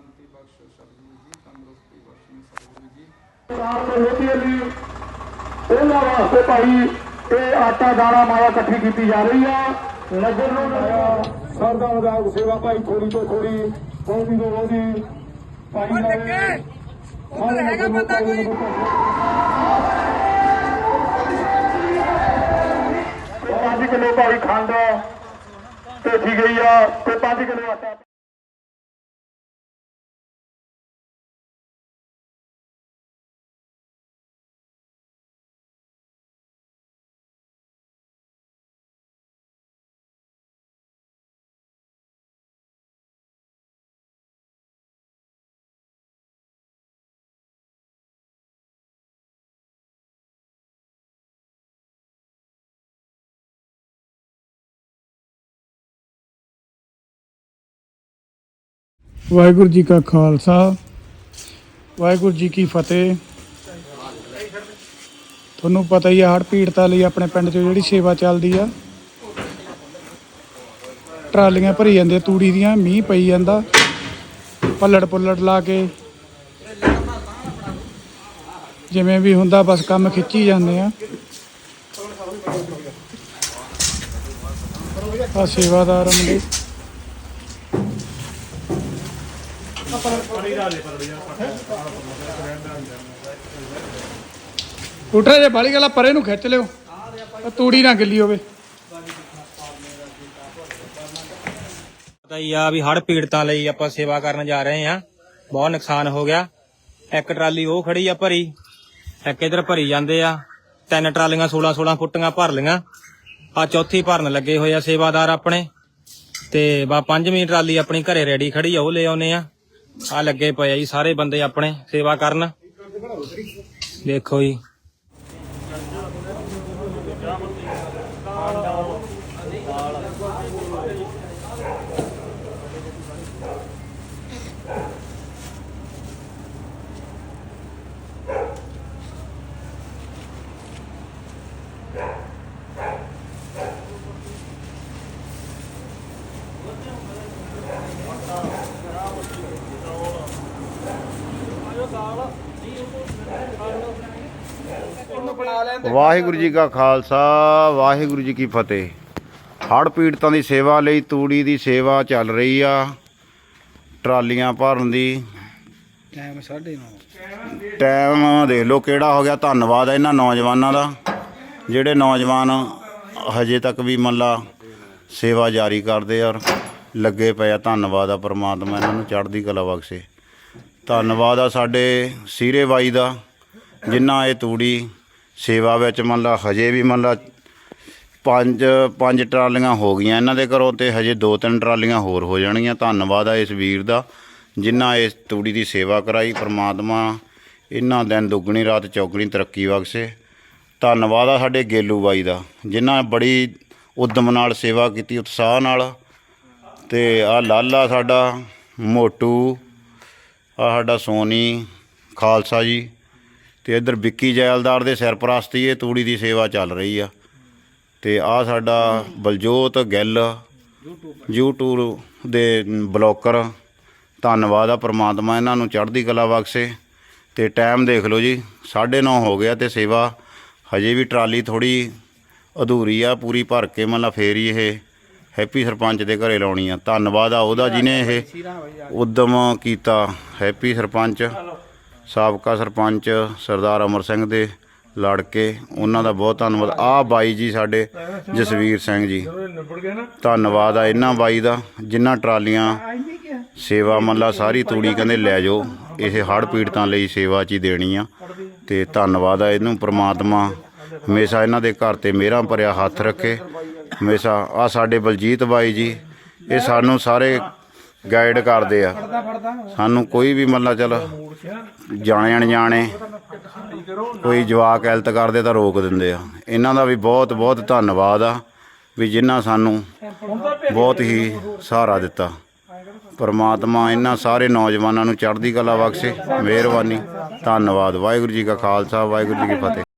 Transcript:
ਸ਼ਾਂਤੀ ਬਖਸ਼ੋ ਸਤਿਗੁਰੂ ਜੀ ਤੰਦਰੁਸਤੀ ਬਖਸ਼ੋ ਸਤਿਗੁਰੂ ਜੀ ਸਰਕਾਰ ਤੋਂ ਹੋਤੀ ਲਈ ਉਹਨਾਂ ਵਾਸਤੇ ਭਾਈ ਇਹ ਆਟਾ ਦਾਣਾ ਮਾਇਆ ਇਕੱਠੀ ਕੀਤੀ ਜਾ ਰਹੀ ਆ ਨਗਰ ਨੂੰ ਸਰਦਾ ਵਿਧਾਇਕ ਸੇਵਾ ਭਾਈ ਥੋੜੀ ਤੋਂ ਥੋੜੀ ਬਹੁਤੀ ਤੋਂ ਬਹੁਤੀ ਭਾਈ ਲੱਗੇ ਉੱਧਰ ਹੈਗਾ ਬੰਦਾ ਕੋਈ ਪੰਜ ਕਿਲੋ ਭਾਈ ਖੰਡ ਭੇਜੀ ਗਈ ਆ ਤੇ 5 ਕਿਲੋ ਆਟਾ ਵਾਹਿਗੁਰੂ ਜੀ ਕਾ ਖਾਲਸਾ, ਵਾਹਿਗੁਰੂ ਜੀ ਕੀ ਫਤਿਹ। ਤੁਹਾਨੂੰ ਪਤਾ ਹੀ ਆ ਹੜ ਪੀੜਤਾਂ ਲਈ ਆਪਣੇ ਪਿੰਡ 'ਚ ਜਿਹੜੀ ਸੇਵਾ ਚੱਲਦੀ ਆ, ਟਰਾਲੀਆਂ ਭਰੀ ਜਾਂਦੀਆਂ ਤੂੜੀ ਦੀਆਂ, ਮੀਂਹ ਪਈ ਜਾਂਦਾ ਪੱਲੜ ਪੁੱਲੜ ਲਾ ਕੇ। ਜਿਵੇਂ ਵੀ ਹੁੰਦਾ, ਬਸ ਕੰਮ ਖਿੱਚੀ ਜਾਂਦੇ ਆ। ਆ ਸੇਵਾਦਾਰ ਮੁੰਡੇ। ਉੱਠੇ ਜੇ ਬਾਲੀ ਗਲਾ ਪਰੇ ਨੂੰ ਖਿੱਚ ਲਿਓ। ਆਹ ਤੂੜੀ ਨਾ ਗਿੱਲੀ ਹੋਵੇ। ਪਤਾ ਹੀ ਆ ਵੀ ਹੜ ਪੀੜਤਾਂ ਲਈ ਆਪਾਂ ਸੇਵਾ ਕਰਨ ਜਾ ਰਹੇ ਆ ਬਹੁਤ ਨੁਕਸਾਨ ਹੋ ਗਿਆ। ਇੱਕ ਟਰਾਲੀ ਉਹ ਖੜੀ ਆ ਭਰੀ। ਇੱਕ ਇਧਰ ਭਰੀ ਜਾਂਦੇ ਆ। ਤਿੰਨ ਟਰਾਲੀਆਂ 16 16 ਫੁੱਟੀਆਂ ਭਰ ਲੀਆਂ ਆ ਚੌਥੀ ਭਰਨ ਲੱਗੇ ਹੋਏ ਆ ਸੇਵਾਦਾਰ ਆਪਣੇ। ਤੇ ਬਾ ਪੰਜਵੀਂ ਟਰਾਲੀ ਆਪਣੀ ਘਰੇ ਰੈਡੀ ਖੜੀ ਆ, ਉਹ ਲੈ ਆਉਨੇ ਆ। ਆ ਲੱਗੇ ਪਏ ਆ ਜੀ ਸਾਰੇ ਬੰਦੇ ਆਪਣੇ ਸੇਵਾ ਕਰਨ। ਦੇਖੋ ਜੀ। ਵਾਹਿਗੁਰੂ ਜੀ ਕਾ ਖਾਲਸਾ ਵਾਹਿਗੁਰੂ ਜੀ ਕੀ ਫਤਿਹ। ਹੜ੍ਹ ਪੀੜਤਾਂ ਦੀ ਸੇਵਾ ਲਈ ਤੂੜੀ ਦੀ ਸੇਵਾ ਚੱਲ ਰਹੀ ਆ ਟਰਾਲੀਆਂ ਭਰਨ ਦੀ। ਟਾਈਮ 9:30 ਟਾਈਮ ਦੇਖ ਲਓ ਕਿਹੜਾ ਹੋ ਗਿਆ ਧੰਨਵਾਦ ਆ ਇਹਨਾਂ ਨੌਜਵਾਨਾਂ ਦਾ ਜਿਹੜੇ ਨੌਜਵਾਨ ਹਜੇ ਤੱਕ ਵੀ ਮੱਲਾ ਸੇਵਾ ਜਾਰੀ ਕਰਦੇ ਆ ਔਰ ਲੱਗੇ ਪਏ ਆ ਧੰਨਵਾਦ ਆ ਪ੍ਰਮਾਤਮਾ ਇਹਨਾਂ ਨੂੰ ਚੜ੍ਹਦੀ ਕਲਾ ਬਖਸ਼ੇ। ਧੰਨਵਾਦ ਆ ਸਾਡੇ ਸੀਰੇ ਬਾਈ ਦਾ, ਜਿਨ੍ਹਾਂ ਇਹ ਤੂੜੀ ਸੇਵਾ ਵਿੱਚ ਮੰਨ ਲਾ ਹਜੇ ਵੀ ਮੰਨ ਲਾ ਪੰਜ ਪੰਜ ਟਰਾਲੀਆਂ ਹੋ ਗਈਆਂ ਇਹਨਾਂ ਦੇ ਘਰੋਂ ਤੇ ਹਜੇ ਦੋ ਤਿੰਨ ਟਰਾਲੀਆਂ ਹੋਰ ਹੋ ਜਾਣਗੀਆਂ। ਧੰਨਵਾਦ ਆ ਇਸ ਵੀਰ ਦਾ, ਜਿਨ੍ਹਾਂ ਇਸ ਤੂੜੀ ਦੀ ਸੇਵਾ ਕਰਾਈ। ਪ੍ਰਮਾਤਮਾ ਇਹਨਾਂ ਦਿਨ ਦੁੱਗਣੀ ਰਾਤ ਚੌਗਣੀ ਤਰੱਕੀ ਬਖਸ਼ੇ। ਧੰਨਵਾਦ ਆ ਸਾਡੇ ਗੇਲੂ ਬਾਈ ਦਾ, ਜਿਨ੍ਹਾਂ ਬੜੀ ਉਦਮ ਨਾਲ ਸੇਵਾ ਕੀਤੀ, ਉਤਸ਼ਾਹ ਨਾਲ। ਤੇ ਆ ਲਾਲਾ ਸਾਡਾ, ਮੋਟੂ ਆ ਸਾਡਾ ਸੋਨੀ ਖਾਲਸਾ ਜੀ ਤੇ ਇੱਧਰ ਵਿੱਕੀ ਜੈਲਦਾਰ ਦੇ ਸਰਪ੍ਰਸਤੀ ਇਹ ਤੂੜੀ ਦੀ ਸੇਵਾ ਚੱਲ ਰਹੀ ਆ। ਤੇ ਆ ਸਾਡਾ ਬਲਜੋਤ ਗਿੱਲ, YouTube ਦੇ ਬਲੌਕਰ, ਧੰਨਵਾਦ ਆ ਪ੍ਰਮਾਤਮਾ ਇਹਨਾਂ ਨੂੰ ਚੜ੍ਹਦੀ ਕਲਾ ਬਖਸ਼ੇ। ਤੇ ਟਾਈਮ ਦੇਖ ਲਓ ਜੀ 9:30 ਹੋ ਗਿਆ ਤੇ ਸੇਵਾ ਹਜੇ ਵੀ ਟਰਾਲੀ ਥੋੜੀ ਅਧੂਰੀ ਆ, ਪੂਰੀ ਭਰ ਕੇ ਮਤਲਬ ਫੇਰ ਹੀ ਇਹ ਹੈਪੀ ਸਰਪੰਚ ਦੇ ਘਰੇ ਲਾਉਣੀ ਆ। ਧੰਨਵਾਦ ਆ ਉਹਦਾ ਜਿਹਨੇ ਇਹ ਉਦਮ ਕੀਤਾ। ਹੈਪੀ ਸਰਪੰਚ, ਸਾਬਕਾ ਸਰਪੰਚ ਸਰਦਾਰ ਅਮਰ ਸਿੰਘ ਦੇ ਲੜਕੇ, ਉਹਨਾਂ ਦਾ ਬਹੁਤ ਧੰਨਵਾਦ। ਆ ਬਾਈ ਜੀ ਸਾਡੇ ਜਸਵੀਰ ਸਿੰਘ ਜੀ। ਧੰਨਵਾਦ ਆ ਇਹਨਾਂ ਬਾਈ ਦਾ, ਜਿਨ੍ਹਾਂ ਟਰਾਲੀਆਂ ਸੇਵਾ ਮੱਲਾ ਸਾਰੀ ਤੂੜੀ ਕਹਿੰਦੇ ਲੈ ਜਾਓ। ਇਹ ਹੜ੍ਹ ਪੀੜਤਾਂ ਲਈ ਸੇਵਾ ਚ ਹੀ ਦੇਣੀ ਆ। ਤੇ ਧੰਨਵਾਦ ਆ ਇਹਨੂੰ, ਪ੍ਰਮਾਤਮਾ ਹਮੇਸ਼ਾ ਇਹਨਾਂ ਦੇ ਘਰ ਤੇ ਮਿਹਰਾਂ ਭਰਿਆ ਹੱਥ ਰੱਖੇ। ਹਮੇਸ਼ਾ ਆ ਸਾਡੇ ਬਲਜੀਤ ਬਾਈ ਜੀ, ਇਹ ਸਾਨੂੰ ਸਾਰੇ ਗਾਈਡ ਕਰਦੇ ਆ। ਸਾਨੂੰ ਕੋਈ ਵੀ ਮੱਲਾ ਚੱਲ ਜਾਣੇ ਅਣਜਾਣੇ, ਕੋਈ ਜਵਾਕ ਐਲਤ ਕਰਦੇ ਤਾਂ ਰੋਕ ਦਿੰਦੇ ਆ। ਇਹਨਾਂ ਦਾ ਵੀ ਬਹੁਤ ਬਹੁਤ ਧੰਨਵਾਦ ਆ ਵੀ ਜਿਨ੍ਹਾਂ ਸਾਨੂੰ ਬਹੁਤ ਹੀ ਸਹਾਰਾ ਦਿੱਤਾ। ਪਰਮਾਤਮਾ ਇਹਨਾਂ ਸਾਰੇ ਨੌਜਵਾਨਾਂ ਨੂੰ ਚੜ੍ਹਦੀ ਕਲਾ ਬਖਸ਼ੇ, ਮਿਹਰਬਾਨੀ। ਧੰਨਵਾਦ। ਵਾਹਿਗੁਰੂ ਜੀ ਕਾ ਖਾਲਸਾ, ਵਾਹਿਗੁਰੂ ਜੀ ਕੀ ਫਤਿਹ।